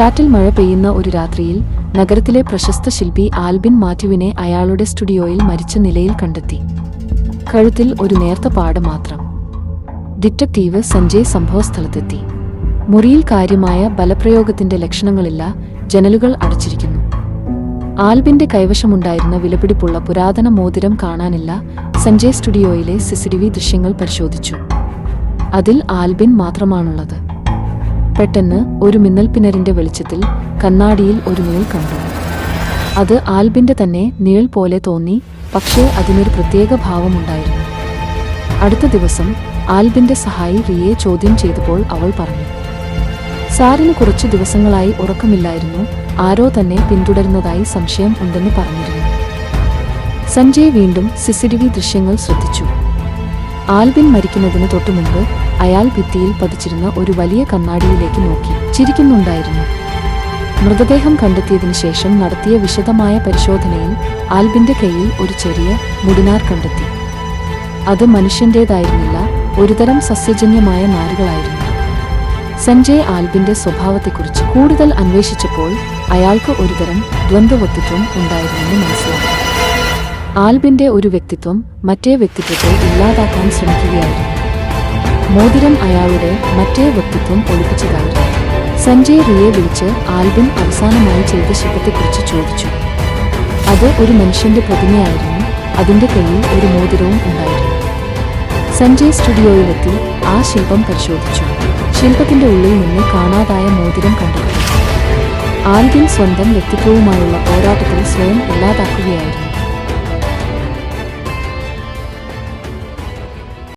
ചാറ്റിൽ മഴ പെയ്യുന്ന ഒരു രാത്രിയിൽ നഗരത്തിലെ പ്രശസ്ത ശില്പി ആൽബിൻ മാത്യുവിനെ അയാളുടെ സ്റ്റുഡിയോയിൽ മരിച്ച നിലയിൽ കണ്ടെത്തി. കഴുത്തിൽ ഒരു നേർത്ത പാട് മാത്രം. ഡിറ്റക്റ്റീവ് സഞ്ജയ് സംഭവസ്ഥലത്തെത്തി. മുറിയിൽ കാര്യമായ ബലപ്രയോഗത്തിന്റെ ലക്ഷണങ്ങളില്ല ജനലുകൾ അടച്ചിരിക്കുന്നു. ആൽബിന്റെ കൈവശമുണ്ടായിരുന്ന വിലപിടിപ്പുള്ള പുരാതന മോതിരം കാണാനില്ല സഞ്ജയ് സ്റ്റുഡിയോയിലെ സിസിടിവി ദൃശ്യങ്ങൾ പരിശോധിച്ചു. അതിൽ ആൽബിൻ മാത്രമാണുള്ളത്. പെട്ടെന്ന് ഒരു മിന്നൽപ്പിണരിന്റെ വെളിച്ചത്തിൽ കണ്ണാടിയിൽ ഒരു നീൾ കണ്ടു. അത് ആൽബിന്റെ തന്നെ നീൾ പോലെ തോന്നി പക്ഷേ അതിനൊരു പ്രത്യേക ഭാവമുണ്ടായിരുന്നു അടുത്ത ദിവസം ആൽബിന്റെ സഹായി റിയെ ചോദ്യം ചെയ്തപ്പോൾ അവൾ പറഞ്ഞു സാറിന് കുറച്ചു ദിവസങ്ങളായി ഉറക്കമില്ലായിരുന്നു ആരോ തന്നെ പിന്തുടരുന്നതായി സംശയം ഉണ്ടെന്ന് പറഞ്ഞിരുന്നു. സഞ്ജയ് വീണ്ടും സിസിടിവി ദൃശ്യങ്ങൾ ശ്രദ്ധിച്ചു. ആൽബിൻ മരിക്കുന്നതിന് തൊട്ടുമുമ്പ് അയാൾ ഭിത്തിയിൽ പതിച്ചിരുന്ന ഒരു വലിയ കണ്ണാടിയിലേക്ക് നോക്കി. ചിരിക്കുന്നുണ്ടായിരുന്നു. മൃതദേഹം കണ്ടെത്തിയതിനു ശേഷം നടത്തിയ വിശദമായ പരിശോധനയിൽ ആൽബിന്റെ കയ്യിൽ ഒരു ചെറിയ മുടിനാർ കണ്ടെത്തി. അത് മനുഷ്യന്റേതായിരുന്നില്ല ഒരുതരം സസ്യജന്യമായ നാരുകളായിരുന്നു. സഞ്ജയ് ആൽബിന്റെ സ്വഭാവത്തെക്കുറിച്ച് കൂടുതൽ അന്വേഷിച്ചപ്പോൾ അയാൾക്ക് ഒരുതരം ദ്വന്ദ്വവ്യക്തിത്വം ഉണ്ടായിരുന്നെന്ന് മനസ്സിലാക്കി ആൽബിന്റെ ഒരു വ്യക്തിത്വം മറ്റേ വ്യക്തിത്വത്തെ ഇല്ലാതാക്കാൻ ശ്രമിക്കുകയായിരുന്നു. മോതിരം അയാളുടെ മറ്റേ വ്യക്തിത്വം ഒളിപ്പിച്ചതായിരുന്നു. സഞ്ജയ് റിയെ വിളിച്ച് ആൽബിൻ അവസാനമായി ചെയ്ത ശില്പത്തെക്കുറിച്ച് ചോദിച്ചു. അത് ഒരു മനുഷ്യന്റെ പ്രതിമയായിരുന്നു. അതിന്റെ കയ്യിൽ ഒരു മോതിരവും ഉണ്ടായിരുന്നു. സഞ്ജയ് സ്റ്റുഡിയോയിലെത്തി ആ ശില്പം പരിശോധിച്ചു. ശില്പത്തിന്റെ ഉള്ളിൽ നിന്ന് കാണാതായ മോതിരം കണ്ടെത്തി. ആൽബിൻ സ്വന്തം വ്യക്തിത്വവുമായുള്ള പോരാട്ടത്തിൽ സ്വയം ഇല്ലാതാക്കുകയായിരുന്നു.